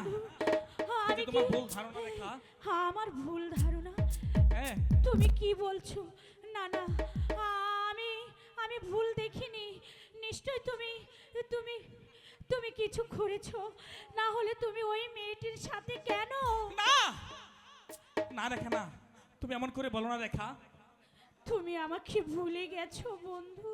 না এটা আমি তোমার কি ভুল ধারণা রেখা। হ্যাঁ আমার ভুল ধারণা? হ্যাঁ। তুমি কি বলছো? না না আমি আমি ভুল দেখিনি। নিশ্চয় তুমি তুমি তুমি কিছু করেছ। না হলে তুমি ওই মেয়েটির সাথে কেন? না! না রেখা না। তুমি এমন করে বলো না রেখা। তুমি আমাকে ভুলে গেছো বন্ধু।